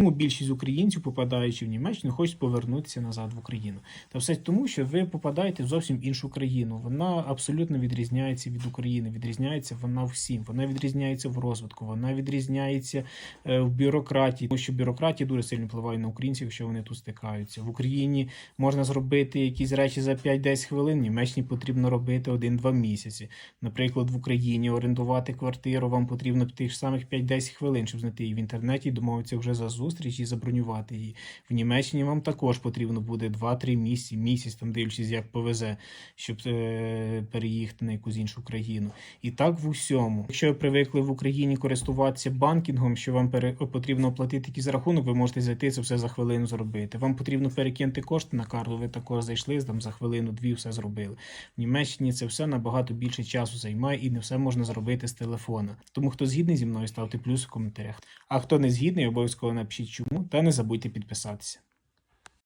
Тому більшість українців, попадаючи в Німеччину, хочуть повернутися назад в Україну. Та все тому, що ви попадаєте в зовсім іншу країну. Вона абсолютно відрізняється від України. Відрізняється вона всім. Вона відрізняється в розвитку, вона відрізняється е, в бюрократії, тому що бюрократія дуже сильно впливає на українців, якщо вони тут стикаються. В Україні можна зробити якісь речі за 5-10 хвилин. В Німеччині потрібно робити 1-2 місяці. Наприклад, в Україні орендувати квартиру вам потрібно тих самих 5-10 хвилин, щоб знайти її в інтернеті і домовитися вже за зустріч і забронювати її. В Німеччині вам також потрібно буде 2-3 місяці, місяць, там дивлячись, як повезе, щоб е, переїхати на якусь іншу країну. І так в усьому. Якщо ви привикли в Україні користуватися банкінгом, що вам пере... потрібно оплатити якийсь рахунок, ви можете зайти це все за хвилину зробити. Вам потрібно перекинути кошти на карту, ви також зайшли, там за хвилину-дві все зробили. В Німеччині це все набагато більше часу займає і не все можна зробити з телефона. Тому хто згідний зі мною, ставте плюс у коментарях. А хто не згідний, обов'язково напишіть чому та не забудьте підписатися.